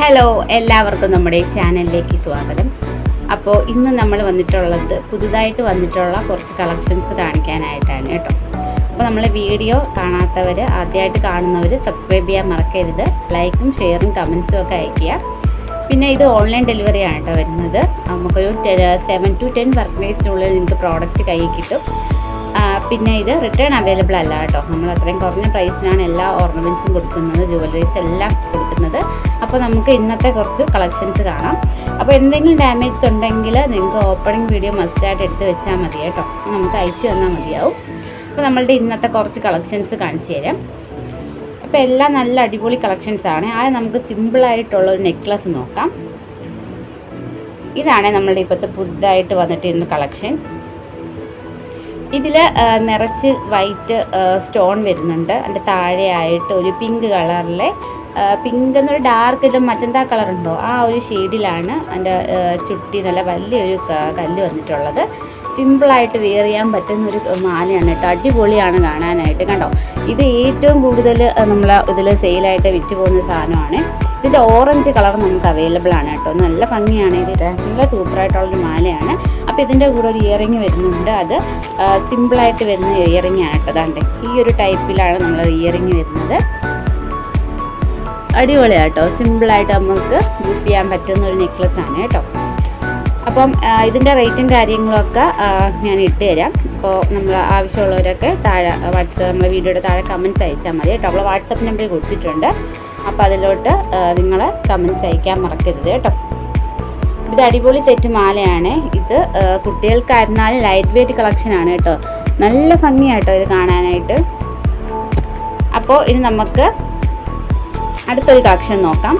Hello എല്ലാവർക്കും നമ്മുടെ ചാനലിലേക്ക് സ്വാഗതം. അപ്പോൾ ഇന്ന് നമ്മൾ വന്നിട്ടുള്ളത് പുതുതായിട്ട് വന്നിട്ടുള്ള കുറച്ച് കളക്ഷൻസ് കാണിക്കാനായിട്ടാണ് കേട്ടോ. അപ്പോൾ നമ്മൾ വീഡിയോ കാണാത്തവർ ആദ്യമായിട്ട് കാണുന്നവർ സബ്സ്ക്രൈബ് ചെയ്യാൻ മറക്കരുത്. ലൈക്കും ഷെയറും കമൻസും ഒക്കെ അയയ്ക്കുക. പിന്നെ ഇത് ഓൺലൈൻ ഡെലിവറി ആണ് കേട്ടോ വരുന്നത്. നമുക്കൊരു സെവൻ ടു ടെൻ വർക്ക് ഡേയ്സിനുള്ളിൽ നിങ്ങൾക്ക് പ്രോഡക്റ്റ് കയ്യിൽ കിട്ടും. പിന്നെ ഇത് റിട്ടേൺ അവൈലബിൾ അല്ല കേട്ടോ. നമ്മൾ അത്രയും കുറഞ്ഞ പ്രൈസിനാണ് എല്ലാ ഓർണമെന്റ്സും കൊടുക്കുന്നത് ജുവലറീസ് എല്ലാം കൊടുക്കുന്നത്. അപ്പോൾ നമുക്ക് ഇന്നത്തെ കുറച്ച് കളക്ഷൻസ് കാണാം. അപ്പോൾ എന്തെങ്കിലും ഡാമേജ് ഉണ്ടെങ്കിൽ നിങ്ങൾക്ക് ഓപ്പണിംഗ് വീഡിയോ മസ്റ്റായിട്ട് എടുത്ത് വെച്ചാൽ മതി കേട്ടോ. നമുക്ക് അയച്ചു തന്നാൽ മതിയാവും. അപ്പോൾ നമ്മളുടെ ഇന്നത്തെ കുറച്ച് കളക്ഷൻസ് കാണിച്ചു തരാം. അപ്പോൾ എല്ലാം നല്ല അടിപൊളി കളക്ഷൻസ് ആണ്. ആദ്യം നമുക്ക് സിമ്പിളായിട്ടുള്ള ഒരു നെക്ലസ് നോക്കാം. ഇതാണ് നമ്മളുടെ ഇപ്പോഴത്തെ പുതുതായിട്ട് വന്നിട്ട് ഇന്ന് കളക്ഷൻ ഇതിൽ നിറച്ച് വൈറ്റ് സ്റ്റോൺ വരുന്നുണ്ട്. അതിന്റെ താഴെയായിട്ട് ഒരു പിങ്ക് കളറിലെ പിങ്ക് എന്നൊരു ഡാർക്ക് ഒരു മജന്ത കളർ ഉണ്ടോ ആ ഒരു ഷെയ്ഡിലാണ് അതിന്റെ ചുട്ടി നല്ല വലിയൊരു കല്ല് വന്നിട്ടുള്ളത്. സിമ്പിളായിട്ട് വെയർ ചെയ്യാൻ പറ്റുന്ന ഒരു മാലയാണ് കേട്ടോ. അടിപൊളിയാണ് കാണാനായിട്ട്. കണ്ടോ? ഇത് ഏറ്റവും കൂടുതൽ നമ്മൾ ഇതിൽ സെയിലായിട്ട് വിറ്റ് പോകുന്ന സാധനമാണ്. ഇതിന്റെ ഓറഞ്ച് കളർ നമുക്ക് അവൈലബിൾ ആണ് കേട്ടോ. നല്ല ഭംഗിയാണ് ഇത്. നല്ല സൂപ്പറായിട്ടുള്ളൊരു മാലയാണ്. അപ്പോൾ ഇതിന്റെ കൂടെ ഒരു ഇയറിങ് വരുന്നുണ്ട്. അത് സിമ്പിളായിട്ട് വരുന്ന ഇയറിങ് ആണ് കേട്ടോ. ഈ ഒരു ടൈപ്പിലാണ് നമ്മൾ ഇയറിങ് വരുന്നത്. അടിപൊളിയാട്ടോ. സിമ്പിളായിട്ട് നമുക്ക് യൂസ് ചെയ്യാൻ പറ്റുന്ന ഒരു നെക്ലസ് ആണ് കേട്ടോ. അപ്പം ഇതിന്റെ റേറ്റും കാര്യങ്ങളൊക്കെ ഞാൻ ഇട്ട് തരാം. അപ്പോൾ നമ്മൾ ആവശ്യമുള്ളവരൊക്കെ താഴെ വാട്സപ്പ് നമ്മളെ വീഡിയോയുടെ താഴെ കമന്റ്സ് അയച്ചാൽ മതി കേട്ടോ. നമ്മൾ വാട്സപ്പ് നമ്പർ കൊടുത്തിട്ടുണ്ട്. അപ്പോൾ അതിലോട്ട് നിങ്ങൾ കമന്റ്സ് അയക്കാൻ മറക്കരുത് കേട്ടോ. ഇത് അടിപൊളി സെറ്റ് മാലയാണ്. ഇത് കുട്ടികൾക്കായിരുന്നാലും ലൈറ്റ് വെയിറ്റ് ആണ് കേട്ടോ. നല്ല ഭംഗിയാട്ടോ ഇത് കാണാനായിട്ട്. അപ്പോൾ ഇനി നമുക്ക് അടുത്തൊരു കളക്ഷൻ നോക്കാം.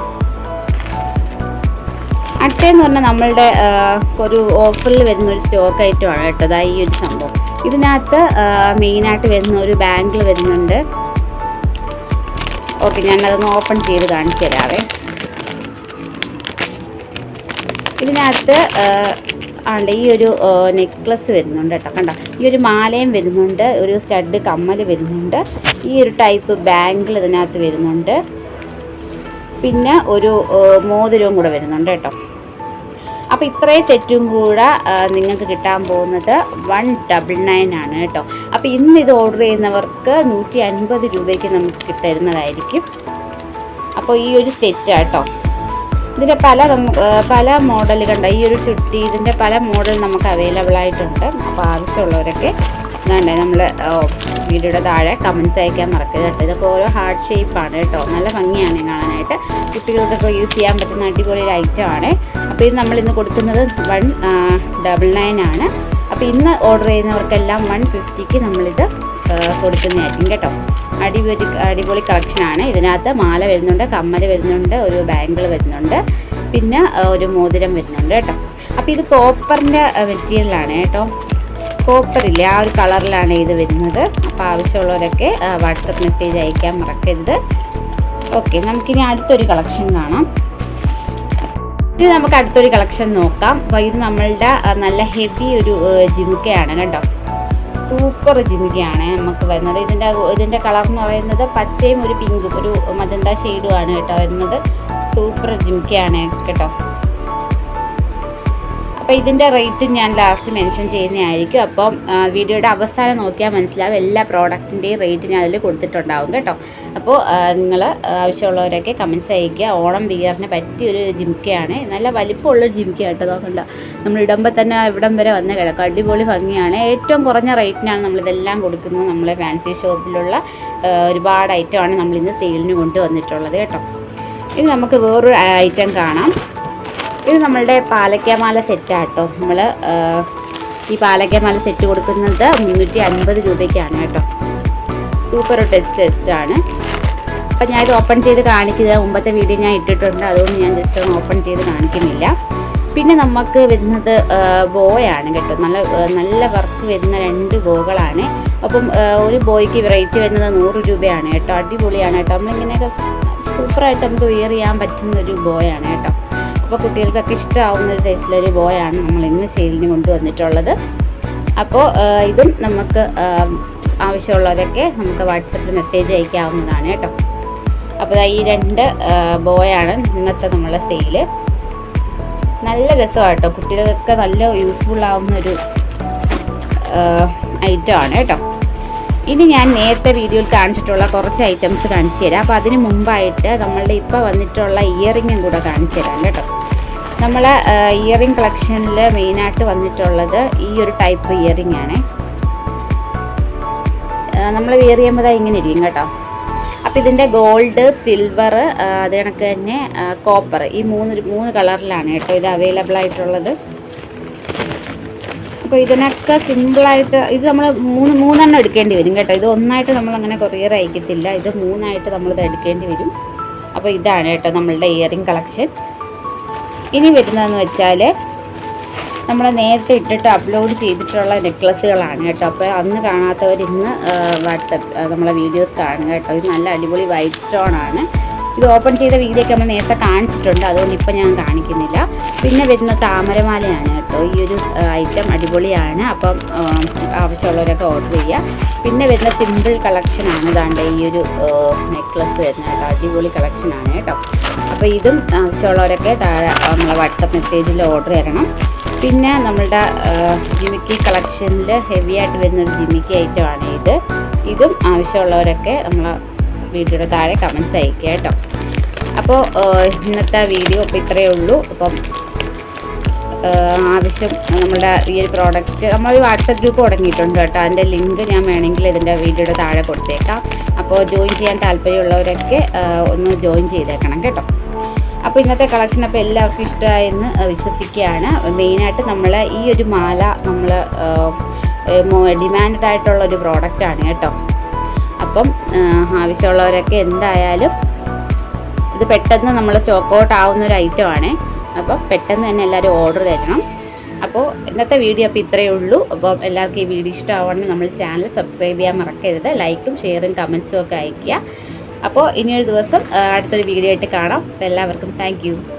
അടുത്തെന്ന് പറഞ്ഞാൽ നമ്മളുടെ ഒരു ഓഫറിൽ വരുന്ന ഒരു സ്റ്റോക്ക് ഐറ്റമാണ് കേട്ടോ. ദാ ഈ ഒരു സംഭവം. ഇതിനകത്ത് മെയിനായിട്ട് വരുന്ന ഒരു ബാങ്കിൾ വരുന്നുണ്ട്. ഓക്കെ ഞാനതൊന്ന് ഓപ്പൺ ചെയ്ത് കാണിച്ചു തരാവേ. ഇതിനകത്ത് ആണ്ട് ഈ ഒരു നെക്ലസ് വരുന്നുണ്ട് കേട്ടോ. കണ്ട? ഈ ഒരു മാലയും വരുന്നുണ്ട് ഒരു സ്റ്റഡ് കമ്മൽ വരുന്നുണ്ട് ഈ ഒരു ടൈപ്പ് ബാങ്കിൾ ഇതിനകത്ത് വരുന്നുണ്ട്. പിന്നെ ഒരു മോതിരവും കൂടെ വരുന്നുണ്ട് കേട്ടോ. അപ്പോൾ ഇത്രയും സെറ്റും കൂടെ നിങ്ങൾക്ക് കിട്ടാൻ പോകുന്നത് വൺ ഡബിൾ നയൻ ആണ് കേട്ടോ. അപ്പോൾ ഇന്ന് ഇത് ഓർഡർ ചെയ്യുന്നവർക്ക് നൂറ്റി അൻപത് രൂപയ്ക്ക് നമുക്ക് കിട്ടുന്നതായിരിക്കും. അപ്പോൾ ഈ ഒരു സെറ്റ് കേട്ടോ. ഇതിന്റെ പല പല മോഡൽ കണ്ട ഈ ഒരു ചുട്ടി ഇതിന്റെ പല മോഡൽ നമുക്ക് അവൈലബിൾ ആയിട്ടുണ്ട്. അപ്പോൾ ആവശ്യമുള്ളവരൊക്കെ ഇതാണ്ട് നമ്മൾ വീഡിയോയുടെ താഴെ കമൻസ് അയക്കാൻ മറക്കരുത് കേട്ടോ. ഇതൊക്കെ ഓരോ ഹാർട്ട് ഷേപ്പാണ് കേട്ടോ. നല്ല ഭംഗിയാണ് കാണാനായിട്ട്. കുട്ടികൾക്കൊക്കെ യൂസ് ചെയ്യാൻ പറ്റുന്ന അടിപൊളി ഒരു ഐറ്റം ആണ്. അപ്പോൾ ഇത് നമ്മൾ ഇന്ന് കൊടുക്കുന്നത് വൺ ഡബിൾ നയൻ ആണ്. അപ്പോൾ ഇന്ന് ഓർഡർ ചെയ്യുന്നവർക്കെല്ലാം വൺ ഫിഫ്റ്റിക്ക് നമ്മളിത് കൊടുക്കുന്നതായിരിക്കും കേട്ടോ. അടിപൊളി അടിപൊളി കളക്ഷനാണ് ഇതിനകത്ത് മാല വരുന്നുണ്ട് കമ്മൽ വരുന്നുണ്ട് ഒരു ബാങ്കിൾ വരുന്നുണ്ട് പിന്നെ ഒരു മോതിരം വരുന്നുണ്ട് കേട്ടോ. അപ്പോൾ ഇത് കോപ്പറിന്റെ മെറ്റീരിയലാണ് കേട്ടോ. കോപ്പർ ഇല്ലേ ആ ഒരു കളറിലാണ് ഇത് വരുന്നത്. അപ്പോൾ ആവശ്യമുള്ളവരൊക്കെ വാട്സപ്പ് മെസ്സേജ് അയക്കാൻ മറക്കരുത്. ഓക്കെ നമുക്കിനി അടുത്തൊരു കളക്ഷൻ കാണാം. ഇനി നമുക്ക് അടുത്തൊരു കളക്ഷൻ നോക്കാം. അപ്പോൾ ഇത് നമ്മളുടെ നല്ല ഹെവി ഒരു ജിമുക്കയാണ് കേട്ടോ. സൂപ്പർ ജിമിതിയാണ് നമുക്ക് വരുന്നത്. ഇതിന്റെ ഇതിന്റെ കളർ എന്ന് പറയുന്നത് പച്ചയും ഒരു പിങ്കും ഒരു മജന്ത ഷെയ്ഡുമാണ് കേട്ടോ വരുന്നത്. സൂപ്പർ ജിമിക്കയാണ് കേട്ടോ. അപ്പോൾ ഇതിന്റെ റേറ്റ് ഞാൻ ലാസ്റ്റ് മെൻഷൻ ചെയ്യുന്നതായിരിക്കും. അപ്പം വീഡിയോയുടെ അവസാനം നോക്കിയാൽ മനസ്സിലാവും എല്ലാ പ്രോഡക്റ്റിന്റെയും റേറ്റ് ഞാൻ അതിൽ കൊടുത്തിട്ടുണ്ടാവും കേട്ടോ. അപ്പോൾ നിങ്ങൾ ആവശ്യമുള്ളവരൊക്കെ കമൻസ് അയക്കുക ഓണം വിയറിന് പറ്റിയൊരു ജിംക്കയാണ് നല്ല വലിപ്പമുള്ള ജിംക്ക കേട്ടോ നോക്കണ്ട നമ്മൾ ഇടുമ്പോൾ തന്നെ ഇവിടം വരെ വന്ന് കിടക്കും. അടിപൊളി ഭംഗിയാണ്. ഏറ്റവും കുറഞ്ഞ റേറ്റിനാണ് നമ്മളിതെല്ലാം കൊടുക്കുന്നത് നമ്മളെ ഫാൻസി ഷോപ്പിലുള്ള ഒരുപാട് ഐറ്റമാണ് നമ്മളിന്ന് സെയിലിന് കൊണ്ടുവന്നിട്ടുള്ളത് കേട്ടോ. ഇനി നമുക്ക് വേറൊരു ഐറ്റം കാണാം. ഇത് നമ്മളുടെ പാലക്കാമാല സെറ്റാട്ടോ. നമ്മൾ ഈ പാലക്കാമാല സെറ്റ് കൊടുക്കുന്നത് മുന്നൂറ്റി അൻപത് രൂപയ്ക്കാണ് കേട്ടോ. സൂപ്പർ ടെസ്റ്റ് സെറ്റാണ്. അപ്പം ഞാൻ ഇത് ഓപ്പൺ ചെയ്ത് കാണിക്കുന്നത് മുമ്പത്തെ വീഡിയോ ഞാൻ ഇട്ടിട്ടുണ്ട്. അതുകൊണ്ട് ഞാൻ ജസ്റ്റ് ഒന്ന് ഓപ്പൺ ചെയ്ത് കാണിക്കുന്നില്ല. പിന്നെ നമുക്ക് വരുന്നത് ബോയാണ് കേട്ടോ. നല്ല നല്ല വർക്ക് വരുന്ന രണ്ട് ബോകളാണ്. അപ്പം ഒരു ബോയ്ക്ക് റേറ്റ് വരുന്നത് നൂറ് രൂപയാണ് കേട്ടോ. അടിപൊളിയാണ് കേട്ടോ. നമ്മളിങ്ങനെയൊക്കെ സൂപ്പറായിട്ട് നമുക്ക് വെയർ ചെയ്യാൻ പറ്റുന്ന ഒരു ബോയാണ് കേട്ടോ. അപ്പോൾ കുട്ടികൾക്കൊക്കെ ഇഷ്ടമാവുന്ന ഒരു ടേസ്റ്റിലൊരു ബോയാണ് നമ്മൾ ഇന്ന് സെയിലിന് കൊണ്ടുവന്നിട്ടുള്ളത്. അപ്പോൾ ഇതും നമുക്ക് ആവശ്യമുള്ളവരൊക്കെ നമുക്ക് വാട്സപ്പിൽ മെസ്സേജ് അയക്കാവുന്നതാണ് കേട്ടോ. അപ്പോൾ ഈ രണ്ട് ബോയാണ് ഇന്നത്തെ നമ്മളെ സെയിൽ നല്ല രസമാണ് കേട്ടോ. കുട്ടികൾക്കൊക്കെ നല്ല യൂസ്ഫുൾ ആവുന്ന ഒരു ഐറ്റം ആണ് കേട്ടോ. ഇനി ഞാൻ നേരത്തെ വീഡിയോയിൽ കാണിച്ചിട്ടുള്ള കുറച്ച് ഐറ്റംസ് കാണിച്ചു തരാം. അപ്പോൾ അതിന് മുമ്പായിട്ട് നമ്മളുടെ ഇപ്പോൾ വന്നിട്ടുള്ള ഇയറിങ്ങും കൂടെ കാണിച്ചു തരാം കേട്ടോ. നമ്മൾ ഇയറിംഗ് കളക്ഷനിൽ മെയിനായിട്ട് വന്നിട്ടുള്ളത് ഈ ഒരു ടൈപ്പ് ഇയറിംഗ് ആണ്. നമ്മൾ വിയർ ചെയ്യുമ്പോൾ അത് ഇങ്ങനെ ഇരിക്കും കേട്ടോ. അപ്പോൾ ഇതിന്റെ ഗോൾഡ് സിൽവർ അത് കണക്ക് തന്നെ കോപ്പർ ഈ മൂന്ന് മൂന്ന് കളറിലാണ് കേട്ടോ ഇത് അവൈലബിൾ ആയിട്ടുള്ളത്. അപ്പോൾ ഇതിനൊക്കെ സിമ്പിളായിട്ട് ഇത് നമ്മൾ മൂന്ന് മൂന്നെണ്ണം എടുക്കേണ്ടി വരും കേട്ടോ. ഇത് ഒന്നായിട്ട് നമ്മൾ അങ്ങനെ കൊറിയർ അയക്കത്തില്ല. ഇത് മൂന്നായിട്ട് നമ്മളിത് എടുക്കേണ്ടി വരും. അപ്പോൾ ഇതാണ് കേട്ടോ നമ്മളുടെ ഇയറിംഗ് കളക്ഷൻ ഇനി വരുന്നതെന്ന് വെച്ചാൽ നമ്മൾ നേരത്തെ ഇട്ടിട്ട് അപ്ലോഡ് ചെയ്തിട്ടുള്ള നെക്ലസ്സുകളാണ് കേട്ടോ. അപ്പോൾ അന്ന് കാണാത്തവർ ഇന്ന് വാട്സപ്പ് നമ്മളെ വീഡിയോസ് കാണുക കേട്ടോ. ഇത് നല്ല അടിപൊളി വൈറ്റ് സ്റ്റോൺ ആണ്. ഇത് ഓപ്പൺ ചെയ്ത വീഡിയോ ഒക്കെ നമ്മൾ നേരത്തെ കാണിച്ചിട്ടുണ്ട്. അതുകൊണ്ട് ഇപ്പം ഞാൻ കാണിക്കുന്നില്ല. പിന്നെ വരുന്ന താമരമാലയാണ് കേട്ടോ ഈ ഒരു ഐറ്റം അടിപൊളിയാണ്. അപ്പം ആവശ്യമുള്ളവരൊക്കെ ഓർഡർ ചെയ്യുക. പിന്നെ വരുന്ന സിമ്പിൾ കളക്ഷനാണ് ഇതാണ്ട് ഈ ഒരു നെക്ലസ് വരുന്ന കേട്ടോ. അടിപൊളി കളക്ഷനാണ് കേട്ടോ. അപ്പോൾ ഇതും ആവശ്യമുള്ളവരൊക്കെ താഴെ നമ്മളെ വാട്സപ്പ് മെസ്സേജിൽ ഓർഡർ തരണം പിന്നെ നമ്മളുടെ ജിമിക്കി കളക്ഷനിൽ ഹെവി ആയിട്ട് വരുന്നൊരു ജിമിക്കി ഐറ്റമാണ് ഇത്. ഇതും ആവശ്യമുള്ളവരൊക്കെ നമ്മളെ വീഡിയോയുടെ താഴെ കമൻസ് അയക്കുക കേട്ടോ. അപ്പോൾ ഇന്നത്തെ വീഡിയോ ഇപ്പോൾ ഇത്രയേ ഉള്ളൂ. അപ്പം ആവശ്യം നമ്മുടെ ഈ ഒരു പ്രോഡക്റ്റ് നമ്മൾ വാട്സപ്പ് ഗ്രൂപ്പ് തുടങ്ങിയിട്ടുണ്ട് കേട്ടോ. അതിന്റെ ലിങ്ക് ഞാൻ വേണമെങ്കിൽ ഇതിന്റെ വീഡിയോയുടെ താഴെ കൊടുത്തേക്കാം. അപ്പോൾ ജോയിൻ ചെയ്യാൻ താല്പര്യമുള്ളവരൊക്കെ ഒന്ന് ജോയിൻ ചെയ്തേക്കണം കേട്ടോ. അപ്പോൾ ഇന്നത്തെ കളക്ഷൻ അപ്പോൾ എല്ലാവർക്കും ഇഷ്ടമായെന്ന് വിശ്വസിക്കുകയാണ്. മെയിനായിട്ട് നമ്മൾ ഈ ഒരു മാല നമ്മൾ ഡിമാൻഡ് ആയിട്ടുള്ള ഒരു പ്രോഡക്റ്റാണ് കേട്ടോ. അപ്പം ആവശ്യമുള്ളവരൊക്കെ എന്തായാലും ഇത് പെട്ടെന്ന് നമ്മൾ സ്റ്റോക്ക് ഔട്ട് ആവുന്ന ഒരു ഐറ്റമാണ് അപ്പോൾ പെട്ടെന്ന് തന്നെ എല്ലാവരും ഓർഡർ തരണം. അപ്പോൾ ഇന്നത്തെ വീഡിയോ അപ്പോൾ ഇത്രയേ ഉള്ളൂ. അപ്പം എല്ലാവർക്കും ഈ വീഡിയോ ഇഷ്ടമാവണമെങ്കിൽ നമ്മൾ ചാനൽ സബ്സ്ക്രൈബ് ചെയ്യാൻ മറക്കരുത്. ലൈക്കും ഷെയറും കമൻസും ഒക്കെ അയയ്ക്കുക. അപ്പോൾ ഇനിയൊരു ദിവസം അടുത്തൊരു വീഡിയോ ആയിട്ട് കാണാം. അപ്പോൾ എല്ലാവർക്കും താങ്ക്